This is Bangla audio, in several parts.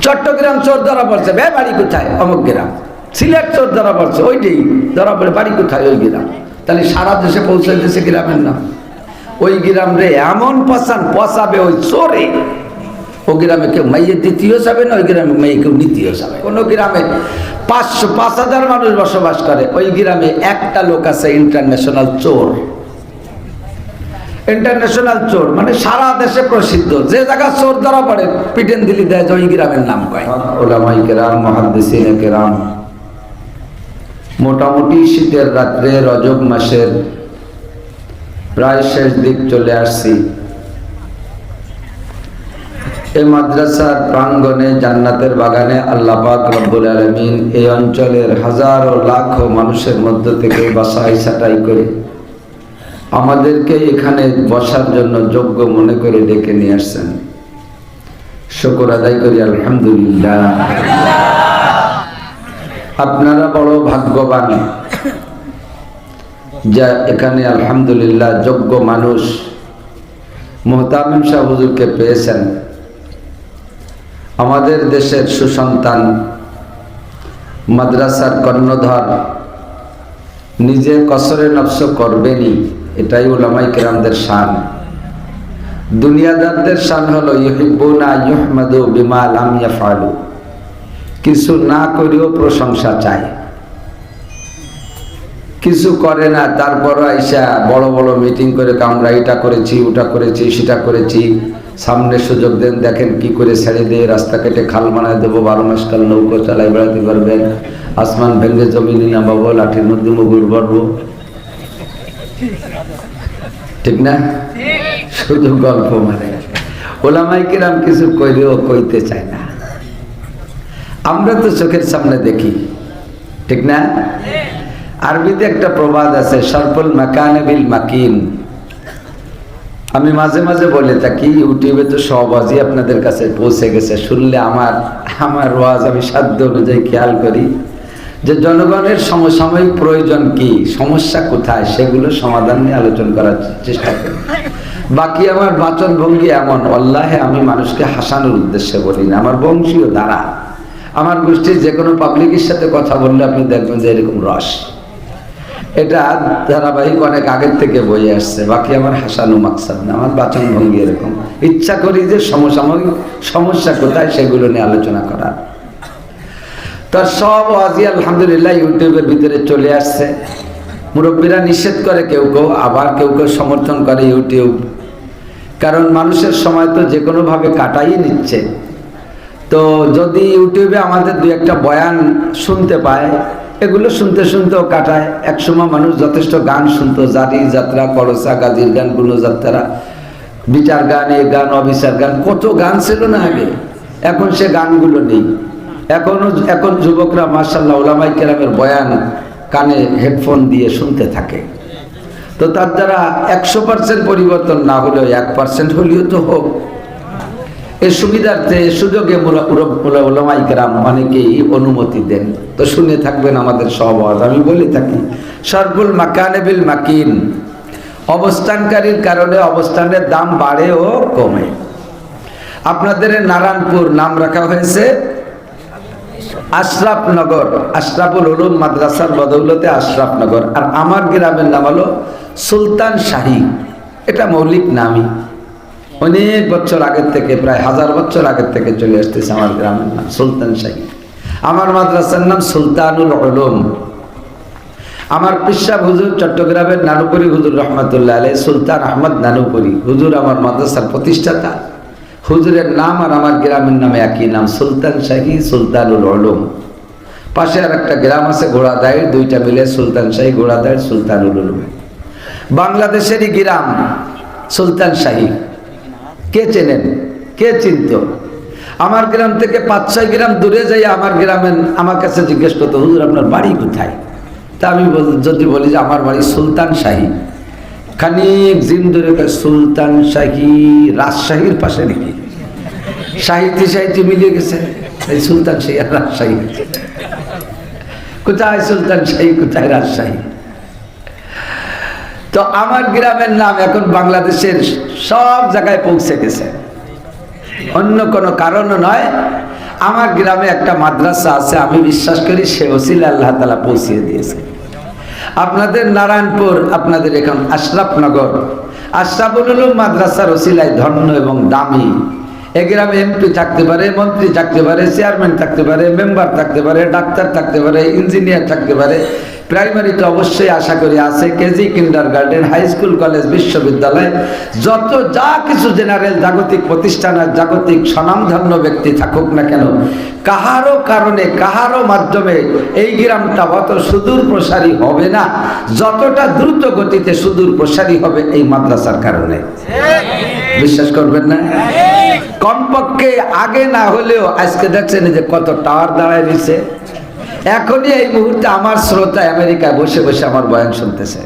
চট্টগ্রাম চোর ধরা পড়ছে। বে, বাড়ি কোথায়? অমুক গ্রাম। সিলেট চোর ধরা পড়ছে। ওইটাই ধরা পড়ে। বাড়ি কোথায়? ওই গ্রাম। তাহলে সারা দেশে পৌঁছাইতেছে গ্রামের নাম। ওই গ্রাম রে এমন পছান পচাবে ওই চোরে। ও গ্রামে কেউ মাইয়ে দ্বিতীয় যাবে না, ওই গ্রামে মেয়ে কেউ দ্বিতীয় যাবে কোনো গ্রামে পাঁচশো, পাঁচ হাজার মানুষ বসবাস করে। ওই গ্রামে একটা লোক আছে ইন্টারন্যাশনাল চোর। ইন্টারন্যাশনাল চোর মানে সারা দেশে প্রসিদ্ধ। যে জায়গা চোর ধরা পড়ে, পিটেন দিলি দেয় ওই গ্রামের নাম কয়। ওলামাই মোটামুটি শীতের রাত্রে, রজব মাসের প্রায় শেষ দিক চলে আসছি। এই মাদ্রাসার প্রাঙ্গণে, জান্নাতের বাগানে আল্লাহ পাক রব্বুল আলমিন এই অঞ্চলের হাজারো লাখো মানুষের মধ্য থেকে বাসাই ছাটাই করে আমাদেরকে এখানে বসার জন্য যোগ্য মনে করে ডেকে নিয়ে আসছেন। শুকর আদায় করি, আলহামদুলিল্লাহ। আপনারা বড় ভাগ্যবান। যা এখানে আলহামদুলিল্লাহ যোগ্য মানুষ। মোহতামিম শাহ হুজুরকে পেয়েছেন। আমাদের দেশের সুসন্তান, মাদ্রাসার কর্ণধর, নিজে কসরে নফস করবেনই। এটাই ওলামাই কেরামদের শান। দুনিয়াদারদের শান হলো ইহিবুনা ইহমাদু বিমা লাম ইয়াফালু কিছু না করেও প্রশংসা চায়। কিছু করে না তারপর আইসা বড় বড় মিটিং করে আমরা এটা করেছি, ওটা করেছি, সেটা করেছি। সামনে সুযোগ দেন, দেখেন কি করে ছেড়ে দিয়ে রাস্তা কেটে খাল বানায় দেবো, বারো মাস কাল নৌকো চালাই বেড়াতে পারবেন। আসমান ভেঙে জমিনে নামাবো, লাঠির মধ্যে মুগুর ভরবো। ঠিক না? শুধু গল্প মানে। ওলামাই কিরাম কিছু কইলেও কইতে চায় না। আমরা তো চোখের সামনে দেখি। ঠিক না? আরবিতে একটা প্রবাদ আছে সর্পল মাকানে বিল মাকিন। আমি মাঝে মাঝে বলে থাকি, ইউটিউবে তো সব ওয়াজই আপনাদের কাছে পৌঁছে গেছে, শুনলে আমার আমার ওয়াজ আমি সাধ্য অনুযায়ী খেয়াল করি। যে জনগণের সমসাময়িক প্রয়োজন কি, সমস্যা কোথায়, সেগুলো সমাধান নিয়ে আলোচনা করার চেষ্টা করি। বাকি আমার বাচন ভঙ্গি এমন, আল্লাহে আমি মানুষকে হাসানোর উদ্দেশ্যে বলি না। আমার বংশীয় দ্বারা আমার গোষ্ঠীর যে কোনো পাবলিকের সাথে কথা বললে আপনি দেখবেন যে এরকম রস। এটা ধারাবাহিক অনেক আগের থেকে বয়ে আসছে, বাকি আমার হাসানো মাকসাদ না, আমার বাচন ভঙ্গি এরকম। ইচ্ছা করি যে সমসাময়িক সমস্যা কোথায়, সেগুলো নিয়ে আলোচনা করা তার সব ওয়াজি আলহামদুলিল্লাহ ইউটিউবের ভিতরে চলে আসছে। মুরব্বীরা নিষেধ করে কেউ কেউ, আবার কেউ কেউ সমর্থন করে ইউটিউব। কারণ মানুষের সময় তো যে কোনোভাবে কাটাই নিচ্ছে। তো যদি ইউটিউবে আমাদের দু একটা বয়ান শুনতে পায়, এগুলো শুনতে শুনতেও কাটায়। একসময় মানুষ যথেষ্ট গান শুনতো জারি যাত্রা, করসা, গাজির গান, গুণযাত্রা, বিচার গান, এ গান, অবিচার গান, কত গান ছিল না আগে? এখন সে গানগুলো নেই। এখনও এখন যুবকরা মার্শাল্লাহ ওলামাই কেরামের বয়ান কানে হেডফোন দিয়ে শুনতে থাকে। তো তার দ্বারা একশো পার্সেন্ট পরিবর্তন না হলেও এক পার্সেন্ট হলেও তো হোক। এ সুবিধার্থে সুযোগে ওলামাই কেরাম অনেকেই অনুমতি দেন। তো শুনে থাকবেন আমাদের সব আমি বলে থাকি সর্বুল মাকানেবিল মাকিন, অবস্থানকারীর কারণে অবস্থানের দাম বাড়ে ও কমে। আপনাদের নারায়ণপুর নাম রাখা হয়েছে। আশরাফনগর, আশরাফুল উলুম মাদ্রাসার বদৌলতে আশরাফনগর। আর আমার গ্রামের নাম হলো সুলতান শাহী। এটা মৌলিক নামই। অনেক বছর আগের থেকে, প্রায় হাজার বছর আগের থেকে চলে আসতেছে আমার গ্রামের নাম, সুলতান শাহী। আমার মাদ্রাসার নাম সুলতানুল হলুম আমার পিসাব হুজুর চট্টগ্রামের নানুপুরি হুজুর রহমতুল্লাহ আলাই সুলতান আহমদ নানুপুরি। হুজুর আমার মাদ্রাসার প্রতিষ্ঠাতা। হুজুরের নাম আর আমার গ্রামের নামে একই নাম, সুলতান শাহী সুলতানুল উলুম। পাশে আর একটা গ্রাম আছে ঘোড়াদায়ের দুইটা মিলে সুলতান শাহী ঘোড়াদায়ের সুলতানুল উলুম। বাংলাদেশেরই গ্রাম সুলতান শাহী। কে চেনেন? কে চিনত? আমার গ্রাম থেকে পাঁচ, ছয় গ্রাম দূরে যাই আমার গ্রামের, আমার কাছে জিজ্ঞেস করতো, হুজুর, আপনার বাড়ি কোথায়? তা আমি যদি বলি যে আমার বাড়ি সুলতান শাহী। খানিক জিম ধরে সুলতান শাহী রাজশাহীর পাশে নাকি? সাহিত্য সাহিত্য মিলিয়ে গেছে। এই সুলতান শাহী আর রাজশাহী। কোথায় সুলতান শাহী, কোথায় রাজশাহী? তো আমার গ্রামের নাম এখন বাংলাদেশের সব জায়গায় পৌঁছে গেছে। অন্য কোনো কারণও নয়, আমার গ্রামে একটা মাদ্রাসা আছে, আমি বিশ্বাস করি সে ওসিলা আল্লাহ তালা পৌঁছিয়ে দিয়েছে। আপনাদের নারায়ণপুর, আপনাদের এখন আশরাফনগর। আশরাফুল মাদ্রাসার ওসিলায় ধন্য এবং দামি। এ গ্রামে এমপি থাকতে পারে মন্ত্রী থাকতে পারে চেয়ারম্যান থাকতে পারে মেম্বার থাকতে পারে ডাক্তার থাকতে পারে ইঞ্জিনিয়ার থাকতে পারে। প্রাইমারি তো অবশ্যই আশা করি আছে KG kindergarten high school college বিশ্ববিদ্যালয় যত যা কিছু জেনারেল জাগতিক প্রতিষ্ঠান আর জাগতিক স্বনামধন্য ব্যক্তি থাকুক না কেন কাহারও কারণে কাহারও মাধ্যমে এই গ্রামটা অত সুদূর প্রসারী হবে না যতটা দ্রুত গতিতে সুদূর প্রসারী হবে এই মাদ্রাসার কারণে। বিশ্বাস করবেন না? কমপক্ষে আগে না হলেও আজকে দেখছেন যে কত টাওয়ার দাঁড়ায় নিছে এখনই এই মুহূর্তে আমার শ্রোতা আমেরিকায় বসে বসে আমার বয়ান শুনতেছে।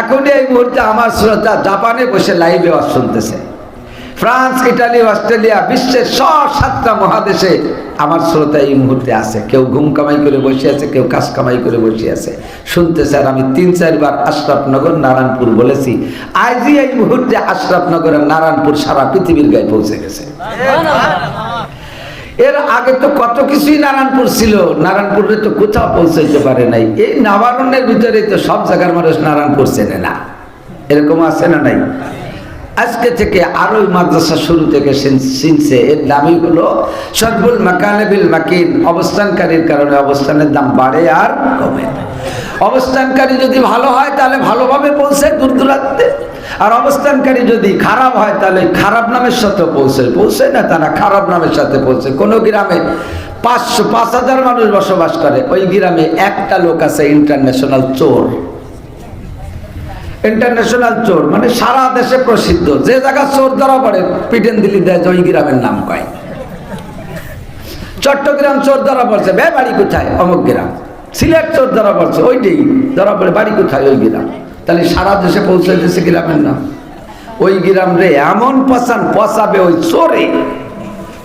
এখনই এই মুহূর্তে আমার শ্রোতা জাপানে বসে লাইভে শুনতেছে। ফ্রান্স, ইটালি, অস্ট্রেলিয়া, বিশ্বের সব সাতটা মহাদেশে আমার শ্রোতা এই মুহূর্তে আছে। কেউ ঘুম কামাই করে বসে আছে, কেউ কাজ কামাই করে বসে আছে। শুনতে আর আমি তিন চারবার আশরাফনগর, নারায়ণপুর বলেছি। আজই এই মুহূর্তে আশরাফনগরের নারায়ণপুর সারা পৃথিবীর গায়ে পৌঁছে গেছে। এর আগে তো কত কিছুই নারায়ণপুর ছিল। নারায়ণপুরে তো কোথাও পৌঁছাইতে পারে নাই। এই নাবারণ্যের ভিতরে তো সব জায়গার মানুষ নারায়ণপুর চেনে না। এরকম আছে না নাই? আজকে থেকে আরও মাদ্রাসা শুরু থেকে চিনছে এর দামই হলো সর্বুল মাকানেবিল মাকিন, অবস্থানকারীর কারণে অবস্থানের দাম বাড়ে আর কমে। অবস্থানকারী যদি ভালো হয়, তাহলে ভালোভাবে পৌঁছায় দূর দূরান্তে। আর অবস্থানকারী যদি খারাপ হয়, তাহলে খারাপ নামের সাথে পৌঁছে। পৌঁছায় না, তারা খারাপ নামের সাথে পৌঁছায় কোনো গ্রামে পাঁচশো, পাঁচ হাজার মানুষ বসবাস করে। ওই গ্রামে একটা লোক আছে ইন্টারন্যাশনাল চোর। ইন্টারন্যাশনাল চোর মানে সারা দেশে প্রসিদ্ধ। যে জায়গা চোর ধরা পড়ে, পিটেন দিলি দেয় ওই গ্রামের নাম কয়। চট্টগ্রাম চোর ধরা পড়ছে, বে বাড়ি কোথায়? অমুক গ্রাম। সিলেট চোর ধরা পড়ছে, ওইটাই। ধরা পড়ে, বাড়ি কোথায়? ওই গ্রাম। তাহলে সারা দেশে পৌঁছে দিয়েছে গ্রামের নাম। ওই গ্রাম রে, এমন পচান পচাবে ওই চোরে।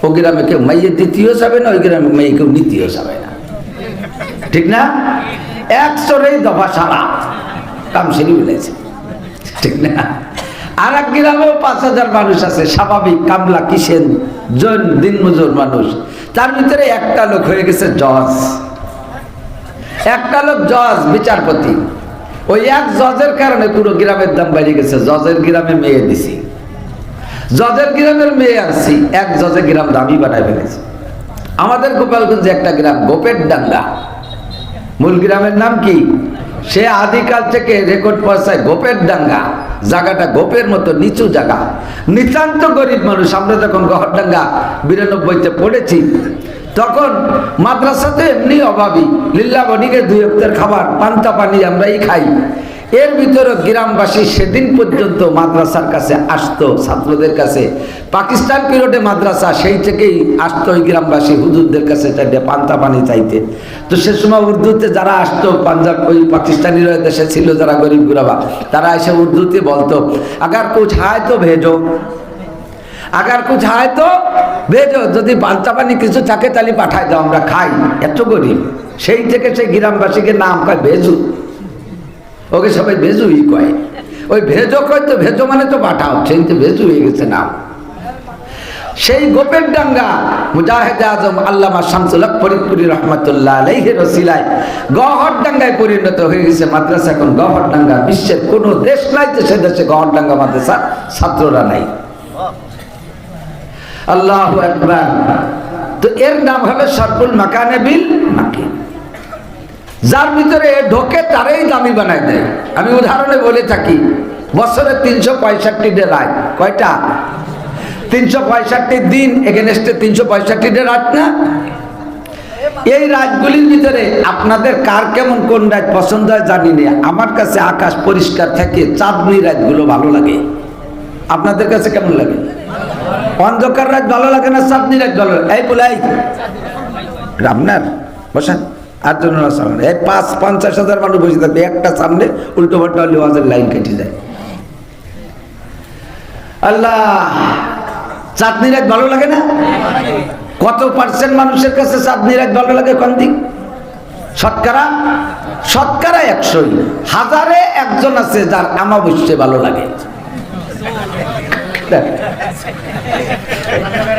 ও গ্রামে কেউ মাইয়ে দ্বিতীয় যাবে না, ওই গ্রামে মেয়ে কেউ নিতেও যাবে না। ঠিক না? এক চোরেই দফা সারা। কাম সেরে মিলেছে ঠিক না? আর এক গ্রামেও পাঁচ হাজার মানুষ আছে, স্বাভাবিক, কামলা, কিসেন, জন, দিনমজুর মানুষ। তার ভিতরে একটা লোক হয়ে গেছে জজ। একটা লোক জজ, বিচারপতি। ওই এক জজের কারণে পুরো গ্রামের দাম বেড়ে গেছে। জজের গ্রামে মেয়ে দিছি। জজের গ্রামের মেয়ে আনছি, এক জজের গ্রাম দামি বানায় ফেলেছে। আমাদের গোপালগঞ্জে একটা গ্রাম, গোপের ডাঙ্গা। মূল গ্রামের নাম কি? সে আদিকাল থেকে রেকর্ড পয়সায় গোপের ডাঙ্গা জায়গাটা গোপের মতো, নিচু জায়গা। নিতান্ত গরিব মানুষ, আমরা যখন গহরডাঙ্গা বিরানব্বইতে পড়েছি, তখন মাদ্রাসাতে এমনি অভাবী লিল্লা বনিকে দুই অক্তের খাবার, পান্তা পানি আমরাই খাই। এর ভিতরে গ্রামবাসী সেদিন পর্যন্ত মাদ্রাসার কাছে আসতো, ছাত্রদের কাছে। পাকিস্তান পিরিয়ডে মাদ্রাসা, সেই থেকেই আসতো ওই গ্রামবাসী হুজুরদের কাছে চাইতে, পান্তা পানি চাইতে। তো সে সময় উর্দুতে যারা আসতো, পাঞ্জাব ওই পাকিস্তানিরা দেশে ছিল যারা গরিব গুরাবা, তারা এসে উর্দুতে বলতো, আগার কুছ হায় তো ভেজো, আগার কুছ হায় তো ভেজো, যদি পান্তা পানি কিছু থাকে তাহলে পাঠায় দাও, আমরা খাই। এত গরিব। সেই থেকে সেই গ্রামবাসীকে নাম কয় ভেজু। ওকে সবাই ভেজুই কয়। ওই ভেজো কয় তো, ভেজো মানে তো পাঠাও সেই তো ভেজু হয়ে গেছে নাম। সেই গোপের ডাঙ্গা মুজাহিদ আজম আল্লামা শামসুল ফরিদপুরি রহমতুল্লাহ আলাইহি রসিলায় গহর ডাঙ্গায় পরিণত হয়ে গেছে মাদ্রাসা। এখন গহর ডাঙ্গা বিশ্বের কোন দেশ নাই যে সে দেশে গহর ডাঙ্গা মাদ্রাসা ছাত্ররা নাই। আল্লাহ একবার তো এর নাম হবে সরকুল মাকানে বিল মাকিন। যার ভিতরে ঢোকে তারাই দামি বানায় দেয়। আমি উদাহরণে বলে থাকি, বছরে তিনশো পঁয়ষট্টি ডে রাত। কয়টা? তিনশো পঁয়ষট্টি দিন এগেনস্টে তিনশো পঁয়ষট্টি ডে রাত না? এই রাতগুলির ভিতরে আপনাদের কার কেমন কোন রাত পছন্দ হয় জানি না। আমার কাছে আকাশ পরিষ্কার থাকে, চাঁদনি রাতগুলো ভালো লাগে। আপনাদের কাছে কেমন লাগে? অন্ধকার রাত ভালো লাগে না, চাঁদনি রাত ভালো লাগে? এই বলে আপনার বসান। আর জন্য এই পাঁচ, পঞ্চাশ হাজার মানুষ বসে থাকবে, একটা সামনে উল্টো পাল্টা হলে লাইন কেটে যায়। আল্লাহ, চাঁদনি রাত ভালো লাগে না? কত পার্সেন্ট মানুষের কাছে চাঁদনি রাত ভালো লাগে কোন দিক? শতকরা? শতকরা একশোই। হাজারে একজন আছে যার আমাবস্যে ভালো লাগে।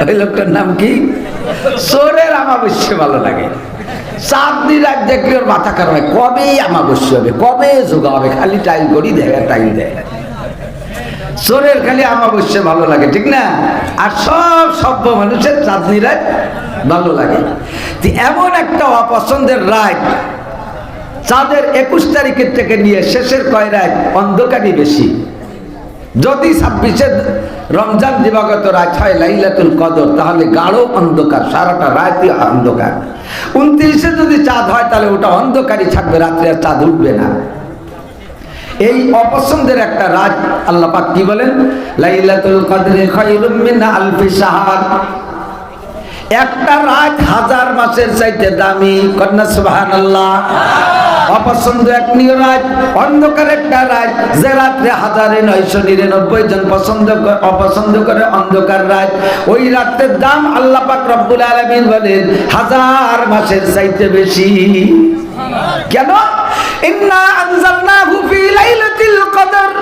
ওই লোকটার নাম কি? চোরের আমাবস্যা ভালো লাগে। চাঁদনি রাত দেখলে ওর মাথা হয়। কবে আমাবস্যা হবে? কবে যোগা হবে? খালি টাইম করি দেয় টাইম দেয়। চোরের খালি আমাবস্যা ভালো লাগে, ঠিক না? আর সব সভ্য মানুষের চাঁদনি রাত ভালো লাগে। এমন একটা অপছন্দের রাত, চাঁদের একুশ তারিখের থেকে নিয়ে শেষের কয় রাত? অন্ধকারই বেশি। যদি ছাব্বিশে রমজান দিবাগত রাত হয় লাইলাতুল কদর, তাহলে গাঢ় অন্ধকার, সারাটা রাতই অন্ধকার। উনত্রিশে যদি চাঁদ হয়, তাহলে ওটা অন্ধকারই থাকবে, রাত্রে আর চাঁদ উঠবে না। এই অপছন্দের একটা রাত আল্লাপাক কি বলেন? লাইলাতুল কদরে খায়রুম মিন আলফি শাহর। একটা রাত হাজার মাসের চাইতে দামি। কন্যা সুবহানাল্লাহ। অপছন্দ এক নিয় রাত অন্ধকার একটা রাত যে রাত্রে হাজারে নয়শো নিরানব্বই জন পছন্দ অপছন্দ করে অন্ধকার রাত। ওই রাতের দাম আল্লাহ পাক রব্বুল আলামিন বলেন, হাজার মাসের চাইতে বেশি। কেন? ইন্না আনজালনাহু ফি লাইলাতিল কদর।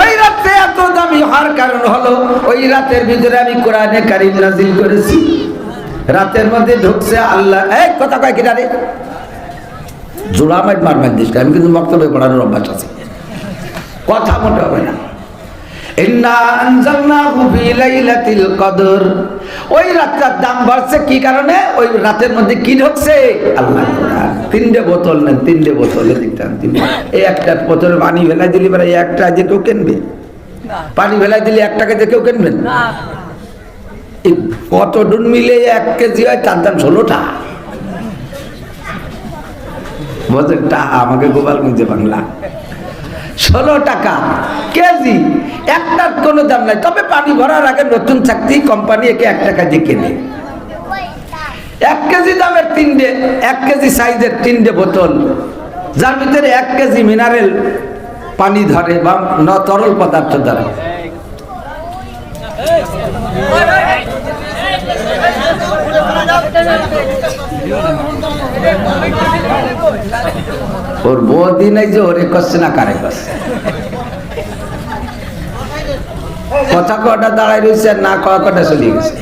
ওই রাতে এত দামি হওয়ার কারণ হলো, ওই রাতের ভিতরে আমি কোরআনে কারিম নাজিল করেছি। রাতের মধ্যে ঢুকছে আল্লাহ, এই কথা কয় কিনা রে? জোড়া মাইট মারবেন দিস, আমি কিন্তু বক্তব্য পড়ানোর অভ্যাস আছে। কথা মোটে হবে না। ওই রাতটার দাম বাড়ছে কি কারণে? ওই রাতের মধ্যে কি ঢুকছে? আল্লাহ। তিনটে বোতল নেন তিনটে বোতল এই একটা বোতল পানি ফেলাই দিলি এই একটা যে কেউ কিনবে। পানি ফেলাই দিলে এক টাকা যে কেউ কিনবেন কত ডুন মিলে এক কেজি হয় তার দাম ষোলোটা। আমাকে গোপালগঞ্জে বাংলা। ষোলো টাকা কেজি একটার কোনো দাম নাই। তবে পানি ভরার আগে নতুন চাকরি কোম্পানি একে এক টাকা দিয়ে কেনে। এক কেজি দামের তিনটে, এক কেজি সাইজের তিনটে বোতল। যার ভিতরে এক কেজি মিনারেল পানি ধরে বা ন তরল পদার্থ ধরে। ওর বৌদি নাই যে ওরে করছে না কারে করছে? কথা কটা দাঁড়াই রয়েছে আর না কটা চলে গেছে।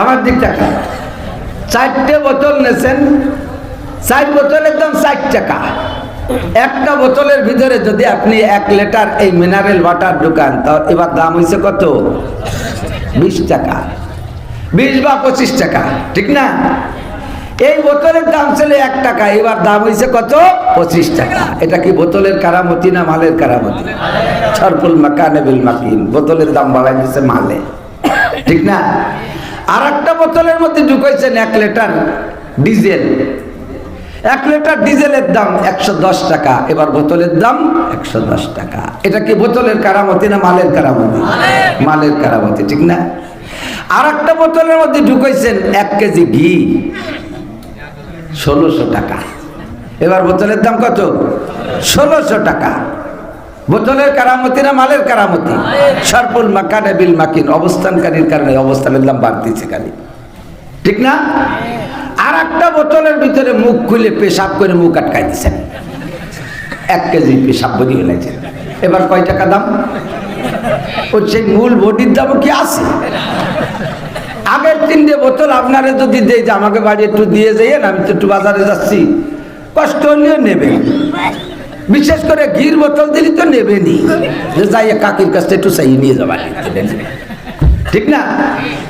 আমার দিক টাকা। চারটে বোতল নেছেন, চার বোতল একদম ষাট টাকা। একটা বোতলের ভিতরে যদি আপনি এক লিটার এই মিনারেল ওয়াটার ঢুকান, তা এবার দাম হয়েছে কত? বিশ টাকা। বিশ বা পঁচিশ টাকা, ঠিক না? এই বোতলের দাম ছিল এক টাকা, এবার দাম হয়েছে কত? পঁচিশ টাকা। এটা কি বোতলের কারামতি না মালের কারামতি? সরফুল মাকানে বিল মাকিন। বোতলের দাম বাড়াই দিচ্ছে মালে। ঠিক না? আর একটা বোতলের মধ্যে ঢুকাইছেন এক লিটার ডিজেল। এক লিটার ডিজেলের দাম একশো দশ টাকা, এবার বোতলের দাম একশো দশ টাকা। এটা কি বোতলের কারামতি না মালের কারামতি? মালের কারামতি, ঠিক না? আর একটা বোতলের মধ্যে ঢুকাইছেন এক কেজি ঘি। ষোলোশো টাকা। এবার বোতলের দাম কত? ষোলোশো টাকা। বোতলের কারামতি না মালের কারামতি? সরপুল মাকানে বিল মাকিন, অবস্থানকারীর কারণে অবস্থানের দাম বাড়তিছে খালি। ঠিক না? আর একটা বোতলের ভিতরে মুখ খুলে পেশাব করে মুখ আটকাই দিচ্ছেন এক কেজি পেশাব বদি ফেলেছেন এবার কয় টাকা দাম? ওর সেই মূল বডির দাম কি আছে? আগের তিনটে বোতল আপনারা যদি দেয় যে আমাকে বাড়ি একটু দিয়ে যাইয়েন, আমি তো একটু বাজারে যাচ্ছি। কষ্ট হলেও নেবে। বিশেষ করে ঘির বোতল দিলি তো নেবেনি। যে যাই কাকির কাছ একটু চাই, নিয়ে যাবা। ঠিক না?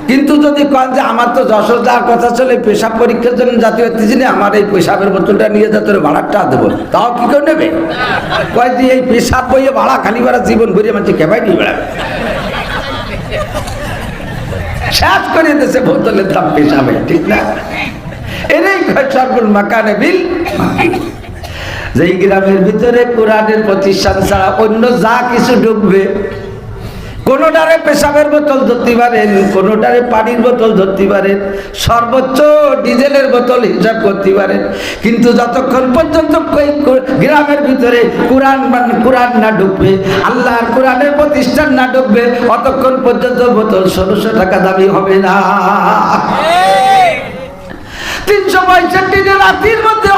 কিন্তু যদি কন যে আমার তো যশোর যাওয়ার কথা চলে, পেশাব পরীক্ষার জন্য জাতীয় হচ্ছে আমার এই পেশাবের বোতলটা নিয়ে যা, তোর ভাড়াটা দেবো। তাও কি করে নেবে? কয় যে এই পেশাব বইয়ে ভাড়া, খালি ভাড়া জীবন ভরিয়ে মানুষ কেবাই নিয়ে বেড়াবে। শেষ করে দিয়েছে বোতলের দাম পেশাবে, ঠিক না? এটাই সরবুল মাকানে বিল যেই গ্রামের ভিতরে কোরআনের প্রতিষ্ঠান ছাড়া অন্য যা কিছু ঢুকবে কোনোটারে পেশাবের বোতল ধরতে পারেন কোনোটারে পানির বোতল ধরতে পারেন সর্বোচ্চ ডিজেলের বোতল হিসাব করতে পারেন কিন্তু যতক্ষণ পর্যন্ত গ্রামের ভিতরে কোরআন মান- কোরআন না ঢুকবে আল্লাহর কোরআনের প্রতিষ্ঠান না ঢুকবে অতক্ষণ পর্যন্ত বোতল ষোলোশো টাকা দামি হবে না। তিনশো পঁয়ষট্টি রাতির মধ্যে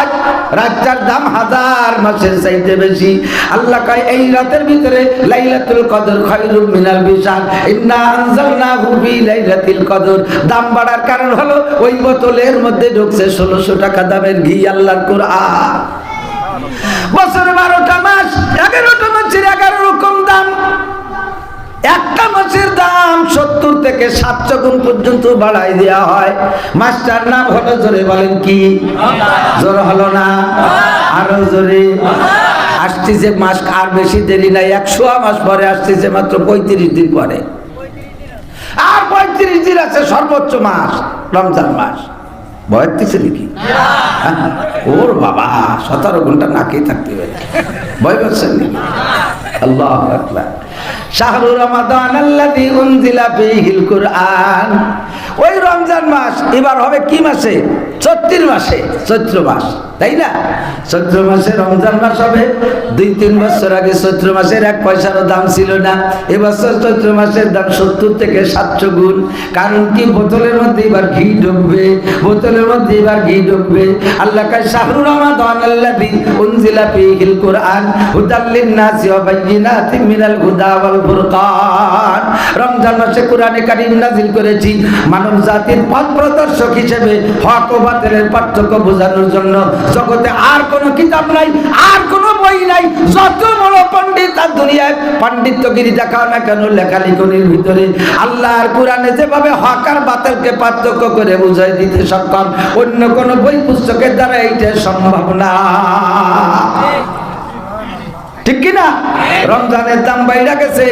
রাত রাত রাতটার দাম হাজার, মাসের চাইতে বেশি। আল্লাহ কয়, এই রাতের ভিতরে লাইলাতুল কদর খায়রুম মিনাল বিশাল। ইন্না আনজালনাহু ফি লাইলাতুল কদর। দাম বাড়ার কারণ হলো, ওই বোতলের মধ্যে ঢুকছে ষোলোশো টাকা দামের ঘি, আল্লাহর কোরআন। বছরে বারোটা মাস, এগারোটা মাসের এগারো রকম দাম। একটা মাছের দাম সত্তর থেকে সাতশো গুণ পর্যন্ত বাড়াই দেওয়া হয়। মাছটার নাম হলো জোরে বলেন কি? জোর হলো না? আরও জোরে। আসতেছে মাস আর বেশি দেরি নাই একশো মাস পরে আসতেছে মাত্র পঁয়ত্রিশ দিন পরে। আর পঁয়ত্রিশ দিন আছে সর্বোচ্চ মাস রমজান মাস। দিচ্ছে নাকি? হ্যাঁ, ওর বাবা সতেরো ঘণ্টা নাকেই থাকতে হবে। ভয় করছেন নাকি? আল্লাহ আকবার। শাহরুর রমাদান আল্লাযী উনজিলা ফীহিল কুরআন। ওই রমজান মাস এবার হবে কি মাসে? চৈত্র মাসে, চৈত্র মাস, তাই না? চৈত্র মাসে রমজান মাস হবে। দুই, তিন বছর আগে চৈত্র মাসের এক পয়সারও দাম ছিল না। এবছর চৈত্র মাসের দাম সত্তর থেকে সাতশো গুণ। কারণ কি? বোতলের মধ্যে এবার ঘি ঢুকবে, বোতলের মধ্যে এবার ঘি ঢুকবে। আল্লাহ কায়, শাহরুর আল্লাযী উনজিলা কুরআন হুদাল লিন-নাসি ওয়া বাইয়িনাতিন মিনাল হুদা ওয়াল ফুরকান। রমজান মাসে কোরআনে কারীম নাজিল করেছি। মানব জাতির পথ প্রদর্শক হিসেবে হক ও বাতিলের পার্থক্য বোঝানোর জন্য জগতে আর কোনো কিতাব নাই, আর কোনো বই নাই। যত বড় পণ্ডিত আর দুনিয়ায় পাণ্ডিত্যগিরি দেখাও না কেন, লেখালেখনির ভিতরে আল্লাহর কোরআনে যেভাবে হক আর বাতিলকে পার্থক্য করে বুঝাই দিতে সক্ষম, অন্য কোনো বই পুস্তকের দ্বারা এইটা সম্ভব না। ঠিক কিনা রমজানের দাম বাইরা গেছে,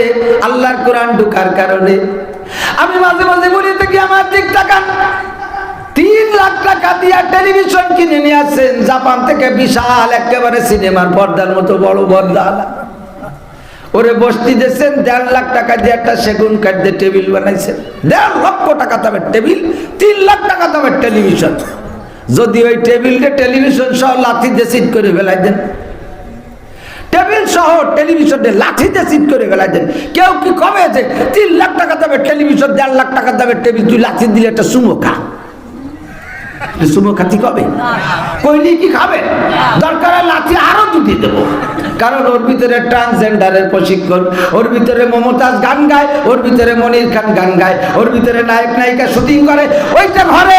আল্লাহর কোরআন ঢুকার কারণে। আমি মাঝে মাঝে বলি থেকে আমার দিক তাকান তিন লাখ টাকা দিয়া টেলিভিশন কিনে নিয়ে আসছেন। জাপান থেকে বিশাল একেবারে সিনেমার পর্দার মতো বড় পর্দা। ওরে বস্তি দিয়েছেন, দেড় লাখ টাকা দিয়ে একটা সেগুন কাঠ দিয়ে টেবিল বানাইছেন। দেড় লক্ষ টাকা দামের টেবিল, তিন লাখ টাকা দামের টেলিভিশন। যদি ওই টেবিলটা টেলিভিশন সহ লাথি দিয়ে সিট করে ফেলাই দেন। টেবিল সহ টেলিভিশনে লাঠিতে সিট করে ফেলাই দেন। কেউ কি কবে যে তিন লাখ টাকা দামের টেলিভিশন, দেড় লাখ টাকা দামের টেবিল, তুই লাঠি দিলে একটা সুমো খা। কবে কি দরকার আরও দেবো। কারণ ওর ভিতরে ট্রান্সজেন্ডারের প্রশিক্ষণ, ওর ভিতরে মমতাজ গান গায়, ওর ভিতরে মনির খান গান গায়, ওর ভিতরে নায়ক নায়িকা শুটিং করে। ওইটা ঘরে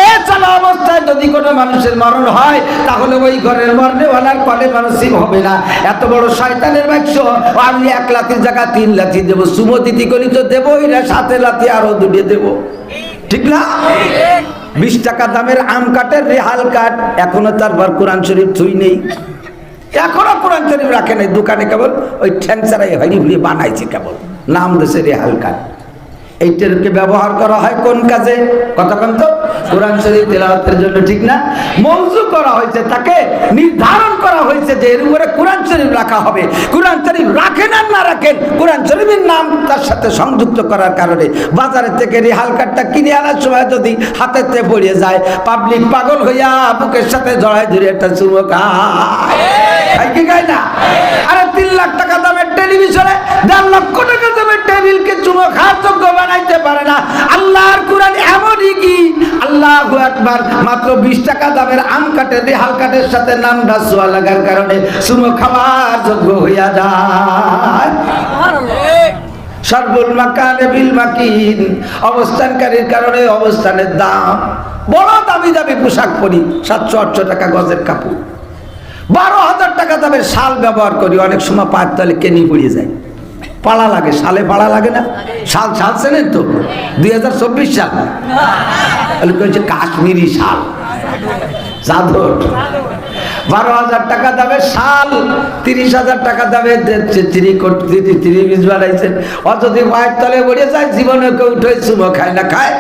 অবস্থায় যদি কোনো মানুষের মরণ হয়, তাহলে ওই ঘরের মরণেওয়ালার কলে মানসিক হবে না। এত বড় শয়তানের বাক্স, আমি এক লাথির জায়গা, তিন লাথি দেবো। সুমো দিদি করি তো দেবোই না সাথে লাথি আরও দুটি দেবো। ঠিক না? বিশ টাকা দামের আম কাঠের রেহাল কাঠ এখনও তারপর কোরআন শরীফ থুই নেই। এখনও কোরআন শরীফ রাখে নাই। দোকানে কেবল ওই ঠ্যাংসারাই হয়নি ভুলিয়ে বানাইছে কেবল। নাম দেশে রেহাল কাঠ এইটাকে ব্যবহার করা হয় কোন কাজে? কতক্ষণ তো। কোরআন শরীফ তেলাওয়াতের জন্য ঠিক না? মৌজু করা হয়েছে, তাকে নির্ধারণ করা হয়েছে যে এর উপরে কোরআন শরীফ রাখা হবে। কোরআন শরীফ রাখেন আর না রাখেন, কোরআন শরীফের নাম তার সাথে সংযুক্ত করার কারণে বাজারের থেকে রেহাল কাঠটা কিনে আনার সময় যদি হাতেতে পড়িয়ে যায় পাবলিক পাগল হইয়া বুকের সাথে জড়াই ধরে একটা চুমো খায়। তিন লাখ টাকা দামের টেলিভিশনে লক্ষ টাকা দামের টেবিলকে চুমো খাওয়ার যোগ্য বানাইতে পারে না। আল্লাহর কোরআন এমনই কি? সাথে সোয়া লাগার কারণে চুমো খাওয়ার যোগ্য হইয়া মাকিন, অবস্থানকারীর কারণে অবস্থানের দাম। বড় দামি দামি পোশাক পরি, সাতশো আটশো টাকা গজের কাপড়। বারো হাজার টাকা দামের শাল ব্যবহার করি, অনেক সময় পায়ের তলে কেনি পড়িয়ে যায়। পালা লাগে, শালে পালা লাগে না? শাল শাল চেনেন তো? দুই হাজার চব্বিশ সাল। কাশ্মীরি শাল। চাদর বারো হাজার টাকা দামে শাল, তিরিশ হাজার টাকা দামে ত্রিশ বানাইছেন। ও যদি পায়ের তলে পড়ে যায়, জীবনে কেউ উঠে চুমো খায় না, খায়।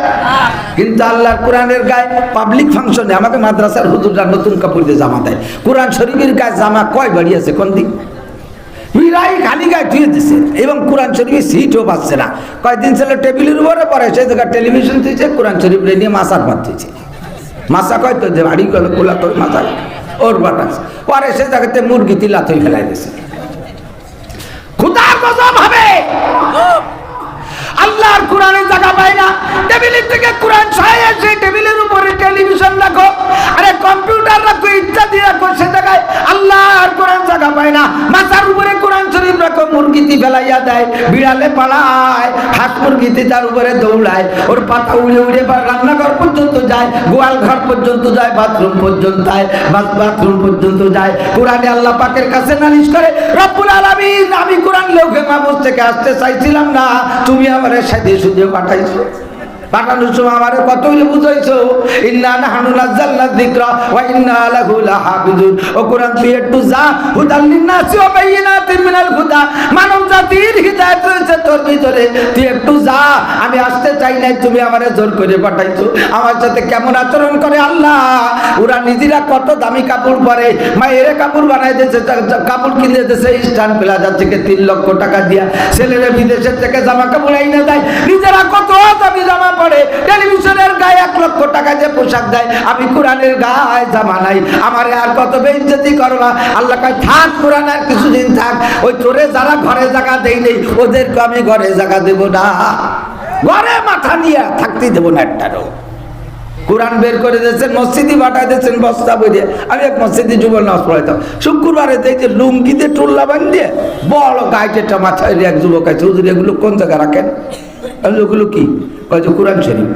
কিন্তু আল্লাহ কোরআনের গায়ে পাবলিক ফাংশনে আমাকে মাদ্রাসার হুজুররা নতুন কাপড় দিয়ে জামা দেয়। কোরআন শরীফের গায়ে জামা কয় বাড়িয়েছে কোন দিক মিরাই খালি গায়ে ধুয়ে দিছে এবং কোরআন শরীফের সিটও পাচ্ছে না। কয়েকদিন ছেলে টেবিলের উপরে পরে সেই জায়গায় টেলিভিশন দিয়েছে, কোরআন শরীফ নিয়ে মাসার ভাত দিয়েছে। মাসা কয় তো যে বাড়ি গেল কোলা তোর মাথা ওর বাটা পরে সে জায়গাতে মুরগি তিলা তুই ফেলাই দিয়েছে খুদার গজব হবে! আল্লাহর কোরআনের জায়গা পায় না। টেবিলের থেকে কোরআন ছয় আছে টেবিলের উপরে টেলিভিশন রাখো, আরে কম্পিউটার রাখো ইচ্ছা দিয়ে সে জায়গায় আল্লাহ আর কোরআন জায়গা পায় না। মাথার উপরে কোরআন শরীফ রাখো, মুরগিটি ফেলাইয়া দেয়, বিড়ালে পালায়, হাঁস মুরগিটি তার উপরে দৌড়ায়, ওর পাতা উড়ে উড়ে বা রান্নাঘর পর্যন্ত যায়, গোয়াল ঘর পর্যন্ত যায়, বাথরুম পর্যন্ত যায় বাথ- বাথরুম পর্যন্ত যায়। কোরআনে আল্লাহ পাকের কাছে নালিশ করে, রব্বুল আলামিন, আমি কোরআন লৌকে মাহফুজ থেকে আসতে চাইছিলাম না। তুমি আমার সাথে সুযোগ পাঠাইছো। আমি আসতে চাই নাই, তুমি আমারে জোর করে পাঠাইছো। আমার সাথে কেমন আচরণ করে আল্লাহ? ওরা নিজেরা কত দামি কাপড় পরে। মায়ের কাপড় বানাই দিয়েছে কাপড় কিনে দিয়েছে স্টান প্লাজা থেকে তিন লক্ষ টাকা দিয়া। ছেলেরা বিদেশের থেকে জামা কাপড় আইনে দেয়। নিজেরা কত দামি জামা পরে টেলিভিশনের গায়ে এক লক্ষ টাকা যে পোশাক দেয়। আমি কোরআনের গায়ে জামা নাই। আমার আর কত বেইজ্জতি করবা আল্লাহ কয়, থাক কোরআন, আর কিছুদিন থাক। ওই চোরে যারা ঘরে জায়গা দেই নেই, ওদেরকে আমি ঘরে জায়গা দেব না। ঘরে মাথা নিয়ে থাকতে দেবো না একটারও। কোরআন বের করে দিয়েছেন, মসজিদই পাঠাই দিয়েছেন, বস্তা বইয়ে আমি এক মসজিদে যুবল নামাজ পড়াইতাম। শুক্রবারে দেখছি লুঙ্গিতে টুল্লা বান্ধিয়ে বড় গাইটেটা মাথায় দিয়ে এক যুবক আছে। হুজুর, এগুলো কোন জায়গায় রাখেন? আমি ওগুলো কি? কয় যে কোরআন শরীফ।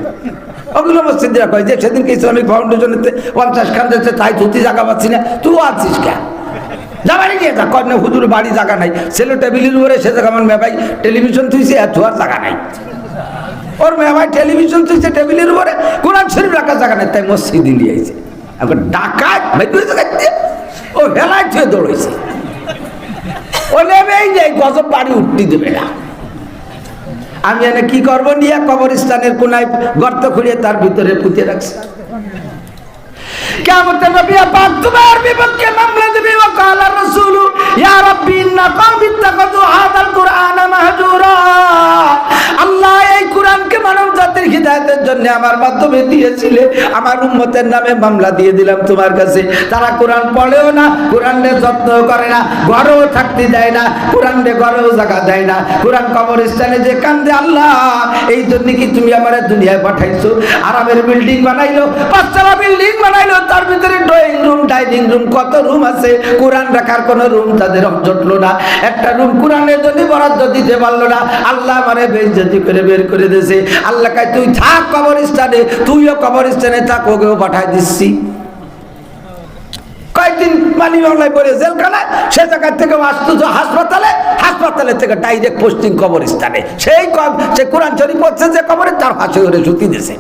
ওগুলো মসজিদে রাখা হয় যে সেদিনকে ইসলামিক ফাউন্ডেশনেতে পঞ্চাশ খান দিচ্ছে তাই ধুতি জায়গা পাচ্ছি না। তুই আছিস কে? যাবারই নিয়ে যা, কয় হুজুর বাড়ি জায়গা নাই। ছেলে টেবিলের উপরে সে জায়গা আমার মেয়ে টেলিভিশন তুইছে আর জায়গা নাই। ওর মেয়ে ভাই টেলিভিশন তুলছে টেবিলের উপরে, কোরআন শরীফ রাখার জায়গা নেই, তাই মসজিদে নিয়ে আইছে। এখন ডাকাত তুই তো খাইতে ও হেলায় থুয়ে দৌড়াইছে। ও নেবেই নেই, গজব বাড়ি উঠতে দেবে না। আমি এনে কি করব? নিয়ে কবরস্থানের কোনায় গর্ত খুঁড়িয়ে তার ভিতরে পুঁতে রাখছি। নবী তোমার বিপক্ষে মামলা দেবে ও ইয়া রাব্বি, ইন্না হাযাল কুরআন মাহজুরা। আল্লাহ এই কোরআনকে মানব জাতির হিদায়াতের জন্য আমার মাধ্যমে দিয়েছিলে, আমার উম্মতের নামে মামলা দিয়ে দিলাম তোমার কাছে। তারা কোরআন পড়েও না কোরআনের যত্ন করে না, ঘরেও থাকতে দেয় না কোরআনের ঘরেও জায়গা দেয় না। কোরআন কবরস্থানে যে কান্দে, আল্লাহ, এই জন্য কি তুমি আমার দুনিয়ায় পাঠাইছো? আরামের বিল্ডিং বানাইলো, পাঁচতলা বিল্ডিং বানাইলো তার ভিতরে ড্রয়িং রুম ডাইনিং রুম কত রুম আছে? কোরআন রাখার কোন রুম তাদের জটলো না। একটা রুম কোরআনের জন্য বরাদ্দ দিতে পারল না, আল্লাহ মানে বেইজ্জতি করে বের করে দিয়েছে। আল্লাহ কাই তুই থাক কবরস্থানে, তুইও কবরস্থানে থাক, ওকেও পাঠাই দিচ্ছি। কয়েকদিন মানি মামলায় পড়ে জেলখানায়, সে জায়গা থেকে আসতো হাসপাতালে হাসপাতালে থেকে ডাইরেক্ট পোস্টিং কবরস্থানে। সেই সে কোরআন শরীফ পড়ছে যে কবরে তার হাসে করে সুতি দিয়েছে,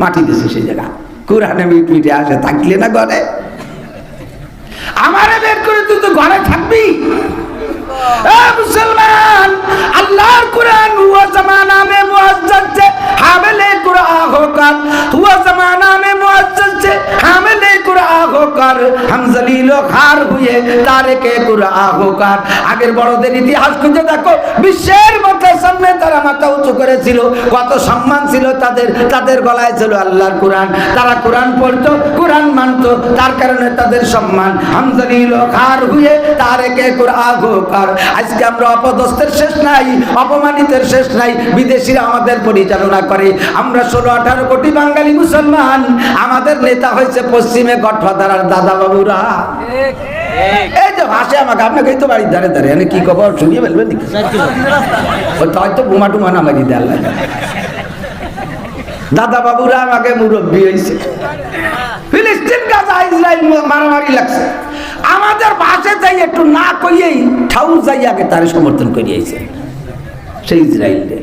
মাটি দিয়েছে সেই জায়গা কোরআনে মিট মিটে আসে থাকলে না ঘরে? আমারে বের করে তুই তো ঘরে থাকবি? মুসলমান, আল্লাহর কোরআন হুয়া জামানা মে মুআজ্জাজ হোকার, হুয়া জামানা মে মুআজ্জাজ হোকার, হাম জলিল খার হুয়ে হোকার। আগের বড়দের ইতিহাস খুঁজে দেখো, বিশ্বের মাথার সামনে তারা মাথা উঁচু করেছিল, কত সম্মান ছিল তাদের তাদের গলায় ছিল আল্লাহর কোরআন। তারা কোরআন পড়তো, কোরআন মানতো, তার কারণে তাদের সম্মান। হাম জলিল খার হুয়ে তারেকে কুরআন হোকার। আজকে আমরা অপদস্থের শেষ নাই, অপমানিতের শেষ নাই, বিদেশিরা আমাদের পরিচালনা করে। আমরা ষোলো, আঠারো কোটি বাঙালি মুসলমান, আমাদের নেতা হয়েছে পশ্চিমে গঠফাদার দাদা বাবুরা এই যে ভাসে আমাকে, আপনাকে তো বাড়ির ধারে ধারে এনে কি খবর শুনিয়ে ফেলবেন হয়তো বোমা টুমা নামাই দিতে আল্লাহ দাদা বাবুরা আমাকে মুরব্বী হয়েছে। ফিলিস্তিন, গাজা ইসরায়েল মারামারি লাগছে। আমাদের বাসে যাই একটু না কইয়েই ঠাউ যাইয়াকে তারা সমর্থন করিয়েছে। সেই ইসরায়েলকে